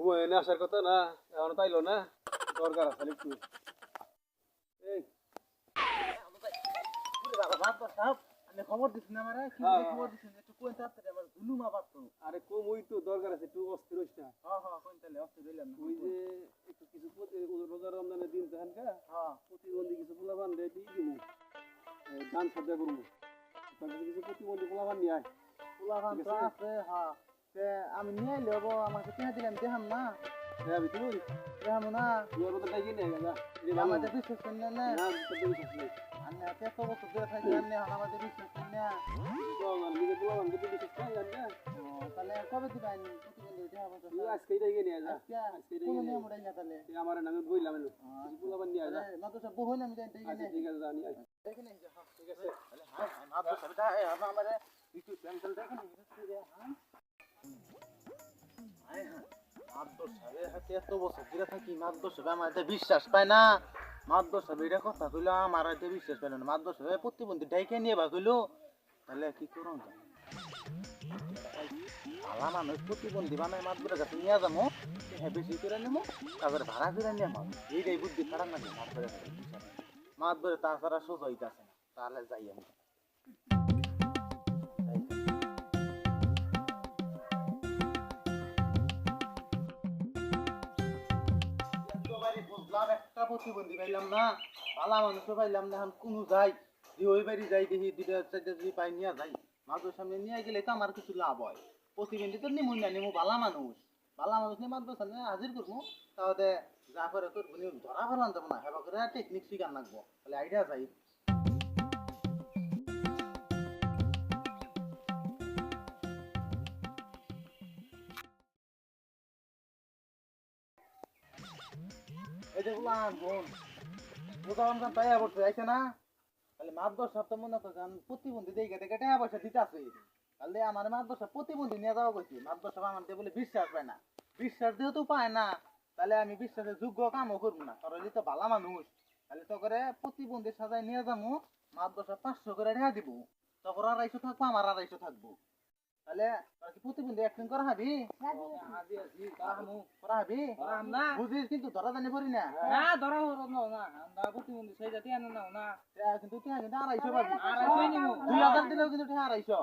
ঘুমায় আসার কথা না এখন পাইলো না দরকার আছে একটু আমি খবর দিচ্ছি না কি। খবর দিচ্ছেন একটু কোন তাড়াতাড়ি আমার গুলু মা পারতো আরে কম ওই তো দরকার আছে একটু অস্থির হইস না। হ্যাঁ হ্যাঁ কোন তাহলে অস্ত দিলাম না ওই যে একটু কিছু রোজা রমজানের দিন তখন কা হ্যাঁ প্রতিবন্ধী কিছু রে করব তার কিছু প্রতিবন্ধী পোলাবান নিয়ে আয়। তো আছে। হ্যাঁ। আমি নিয়ে এলে হব আমাকে কিনে দিলাম দেখাম না হ্যাঁ দেখাম না আমাদের বিশ্বাস করি না নেই আমি এত বছর ধরে থাকি আমি আমাদের বিশ্বাস করি না জানি তাহলে কবে দিবেন আমার নামে বইলাম বহু না আমি যাই দেখি আচ্ছা ঠিক আছে জানি দেখি না ঠিক আছে তাহলে হ্যাঁ হ্যাঁ মাদ্রাসা বেটা এই আমার একটু পেন্সিল দেখি না হাতে এত বছর ধরে থাকি আমার এতে বিশ্বাস পায় না। মাদ্রাসা এটা কথা কইলো, আমার এতে বিশ্বাস পায় না। ডাইকে নিয়ে বা তাহলে কি করুন আলা মানুষ প্রতিবন্ধী বানায় মাদ্রাসা কাছে নিয়ে যাব হ্যাঁ বেশি করে নেব তারপরে ভাড়া করে নেব এইটাই বুদ্ধি খারাপ না মাদ্রাসা মাছ ধরে তাছাড়া সোজা হইতাছে না, তাহলে যাই আমি। প্রতিবন্ধী পাইলাম না পালা মানুষও পাইলাম না, এখন কোনো যাই। যে ওই বাড়ি যাই দেখি দুটা চারটা যদি পাই নিয়ে যাই। মাছের সামনে নিয়ে গেলে তো আমার কিছু লাভ হয়। প্রতিবন্ধী তো নিমুন না, নিমু বালা মানুষ। বালা মানুষ নিয়ে মাছ সামনে হাজির করব তাহলে যা করে করব ধরা ফেলান যাব না, হেবা করে টেকনিক শিকার লাগবো। তাহলে আইডিয়া যাই। আইছে না? মনে প্রতিবন্ধী তাহলে আমার প্রতিবন্ধী বলে বিশ্বাস না। বিশ্বাস পায় না। আমি বিশ্বাসের যোগ্য কামও করব না। কারণ তো ভালো মানুষ। তাহলে তো করে প্রতিবন্ধী সাজায় নিয়ে যাব দশটা পাঁচশো করে রেখা দিব। তখন আড়াইশো থাকব, আমার আড়াইশো থাকব। তাহলে প্রতিবন্ধী অ্যাক্টিং করা হাবি? করা হাবি? বুঝিস কিন্তু ধরা জানি করি না। না ধরা হলো না না প্রতিবন্ধী সেই জাতি আনো না না। কিন্তু টিয়া কিন্তু আড়াইশো পাবি আড়াইশোই নিবো। দুই হাজার দিলেও কিন্তু টিয়া আড়াইশো।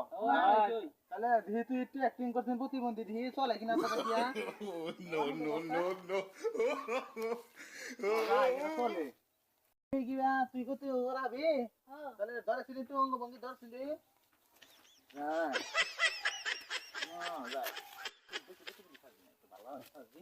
তাহলে যেহেতু একটু অ্যাক্টিং করছেন প্রতিবন্ধী দিয়ে চলে কিনা. না, এটা চলে এই কি বা, তুই কত ওরাবি তাহলে ধরেছিলি তুই অঙ্গ ভঙ্গি ধরছিলি হ্যাঁ হ্যাঁ, যাই। বেশি বেশি বেশি খাবি না, একটু ভালো খাবি।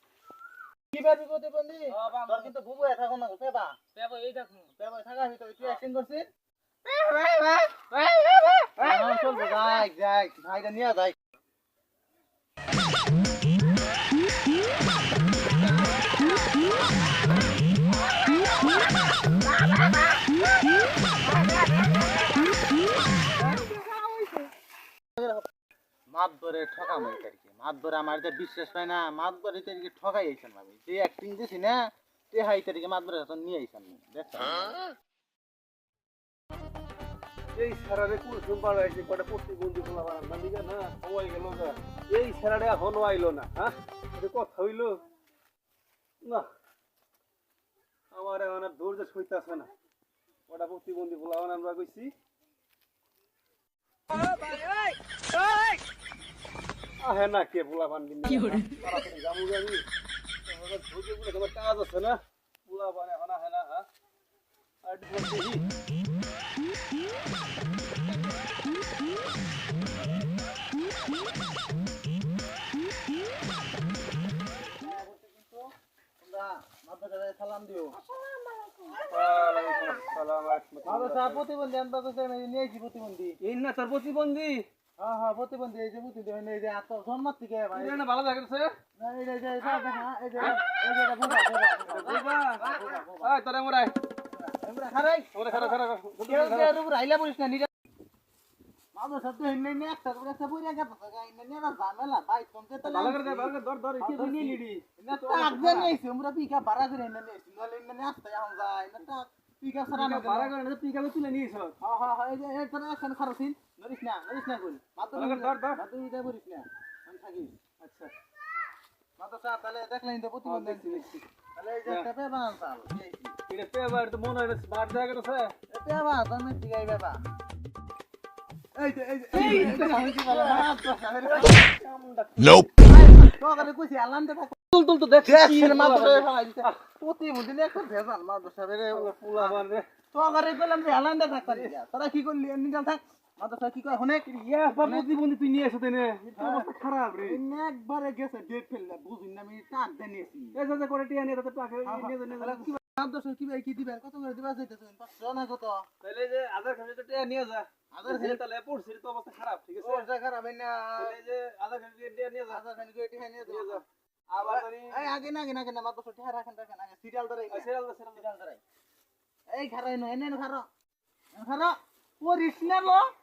কি ও বাবা। তোর কিন্তু বুবু এ থাকো না পেবা দেবো এই দেখুন পেবা থাকা ভিতরে তুই অ্যাক্টিং করছিস হ্যাঁ, চলবো যাই যাই ভাইটা নিয়ে যাই মাত ধরে ঠকাম এটাকে মাত ধরে আমার যে বিশ্বাস পায় না। মাত ধরে এটাকে ঠকাই আইছেন আমি যে অ্যাক্টিং দিছি না তে হাই তারিখে মাত ধরে এখন নিয়ে আইছেন দেখছেন এই সারারে কুলসুম বাড়াইছে কটা প্রতিবন্ধী পোলা বানান না দিকে না হওয়াই গেল না এই সারারে এখনও আইলো না হ্যাঁ? এটা কথা হইল? না। আমার এখন আর ধৈর্য সইতাছে না। প্রতিবন্ধী আমরা কইছি? আহে না কে পোলা বানবি না তাড়াতাড়ি যাব গে আমি আমার ধৈর্য বলে তোমার কাজ আছে না পোলা বান এখন আহে না হ্যাঁ আর একটু পর দেখি তোমরা মাদ্রাসায় সালাম দিও ওয়ালাইকুম আসসালাম ওয়া রাহমাতুল্লাহ। মাদ্রাসা প্রতিবন্ধী আনতে কইছে আমি নিয়েছি প্রতিবন্ধী এই না তোর প্রতিবন্ধী হ্যাঁ হ্যাঁ প্রতিবন্ধী এই যে প্রতিবন্ধী এই যে এত জন্মার থেকে ভাই এটা না ভালো লাগে সে এই যে এই যে এই যে এই যে বোবা বোবা বুঝবা এই তোরে মোরাই আমরা খারাই ওরে খারা খারা কেউ যে এর উপর আইলা বলিস না নিজে মাদো শব্দ হিন্নে নে একটা করে একটা বইরা গেছে গা হিন্নে নে না ঝামেলা ভাই তোমকে তো ভালো করে ভালো করে ধর ধর কি তুই নিয়ে না তো আগবে নেইছি আমরা পিকা বাড়া করে হিন্নে নেইছি নলে হিন্নে নে আসতে এখন যায় না তো পিকা সারা না ভাড়া করে না পিকাবে তুলে নিয়েছ হ্যাঁ হ্যাঁ হ্যাঁ এই যে এই এখন খারাসিন নরিস না নরিস না করে ধর ধর মাদো ইটা বলিস না আমি থাকি আচ্ছা মাদো সাহেব তাহলে দেখলেন তো প্রতিবন্ধী দেখছি দেখছি তাহলে এই যে একটা পেবা এইছি এটা পেবার তো মনে হয় স্মার্ট জায়গা তো সে পেবা তুমি দিগাই পেবা এই যে এই যে এই যে আমি কি বলা না তো Nope. তো করে কইছি আলাম দে তুল তুল তো দেখ দেশের মাদরে ফেলাই দিতে প্রতিবন্ধী একটা ভেজাল মাদো সাহেবের পুলা বারে তো করে কইলাম যে আলাম থাক পারি তোরা কি করলি নিজাল থাক কি কয়? তুই নিয়ে এসে তেনে অবস্থা খারাপ রে। একবারে গেছে ডেট ফেললে বুঝিন না আমি টাক দে নিয়েছি। এই যে করে টিয়া নিয়ে তো টাকা নিয়ে নিয়ে তাহলে কি ভাই কি দিবেন কত করে দিবা? চাইতেছেন পাঁচশো না কত? তাহলে যে আধার কার্ডে তো টিয়া নিয়ে যা আধার আধার তাহলে পড়ছিস তো অবস্থা খারাপ ঠিক আছে? জায়গা রাবেন না। তাহলে যে আধার টিয়া নিয়ে যা আধার নিয়ে নিয়ে যা আবার এই আগে না আগে না আগে না মাত্র সত্যি রাখেন রাখেন আগে সিরিয়াল ধরে সেরাল সেরাল সিরিয়াল ধরে এই খারাই নো এনে খারো খারো পরিস না লো।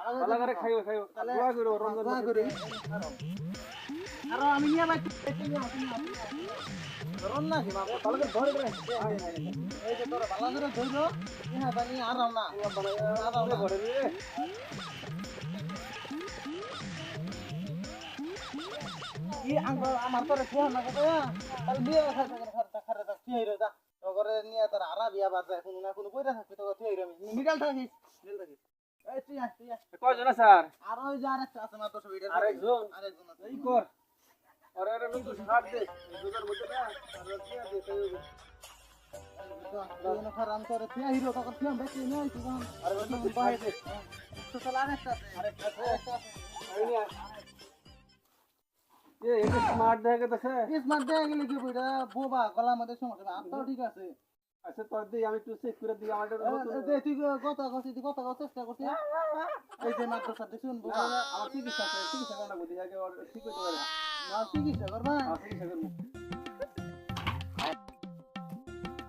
ভালো করে খাইও খাইও। দোয়া করো রমজান দোয়া। করি। আরও আমি নিয়ে ভাই ধরুন না কি বাবা ভালো করে ধরে করে এই যে তোরা ভালো করে ধরো না ই আমার তোরে না কথা তাহলে বিয়ে থাক যা। নিয়ে তোর আরা বিয়া বাদ যায় কোনো না কোনো কইরা থাকবি তো খেয়ে রো মিডল থাকিস। মিডল থাকিস। কয়জন আছে আর? ওই যে আরেকটা আছে মাত্র আরেকজন? আরেকজন আছে। এই কর। আরে আরে নতুন হাত দে। মধ্যে না আর কি আছে। তুই স্মার্ট দেখা গেছে। স্মার্ট দেয়া গেলে কি বোবা গলা মধ্যে সমস্যা আপনাও ঠিক আছে। আচ্ছা তোর দিই আমি একটু চেক করে দিই আমার দে তুই কথা করছিস তুই কথা করার চেষ্টা করছিস এই যে মাত্র সাথে শুনব। আমার চিকিৎসা আছে, চিকিৎসা করা বুদ্ধি আগে ওর ঠিক হইতে পারে না। চিকিৎসা করবা? চিকিৎসা করব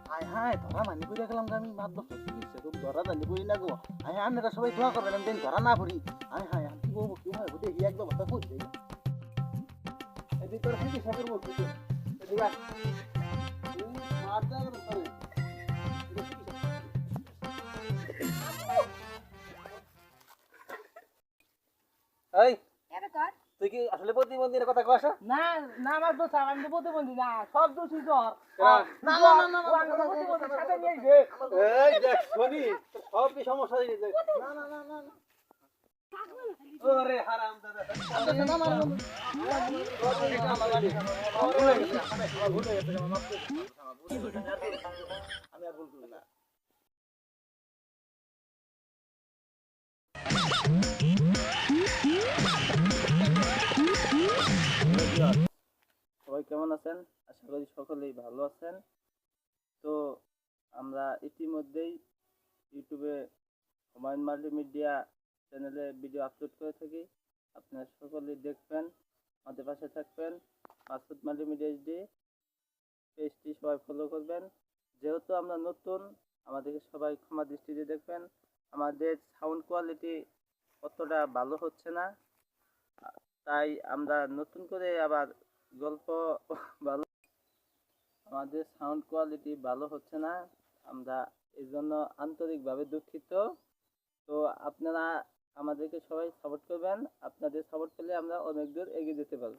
হাই হাই ধরা মানি করে গেলাম আমি মাত্র চিকিৎসা করব ধরা জানি করি না গো। আই আপনারা সবাই দোয়া করবেন আমি ধরা না পড়ি। আই হাই আমি কি করব কি হয় দেখি এক ব্যবস্থা করছি এই তোর চিকিৎসা করব ঠিক আছে এই তুই কি আসলে প্রতিবন্ধীর কথা কস না না আমার দোষ আমি তো প্রতিবন্ধী না সব দোষী তোর না না না না ও সাথে নিয়ে এই দেখ শনি সব কি সমস্যা হয়ে না না না না না ওরে হারাম দাদা আচ্ছা না মারো আমি আর বলব না সবাই কেমন আছেন? আশা করি সকলেই ভালো আছেন। তো আমরা ইতিমধ্যেই ইউটিউবে হুমায়ুন মাল্টিমিডিয়া চ্যানেলে ভিডিও আপলোড করে থাকি। আপনারা সকলেই দেখবেন, আমাদের পাশে থাকবেন। মাসুদ মাল্টিমিডিয়া এইচডি পেজটি সবাই ফলো করবেন। যেহেতু আমরা নতুন, আমাদেরকে সবাই ক্ষমা দৃষ্টিতে দেখবেন। আমাদের সাউন্ড কোয়ালিটি অতটা ভালো হচ্ছে না। তাই আমরা নতুন করে আবার গল্প ভালো আমাদের সাউন্ড কোয়ালিটি ভালো হচ্ছে না। আমরা এই জন্য আন্তরিকভাবে দুঃখিত। তো আপনারা আমাদেরকে সবাই সাপোর্ট করবেন। আপনাদের সাপোর্ট পেলে আমরা অনেক দূর এগিয়ে যেতে পারব।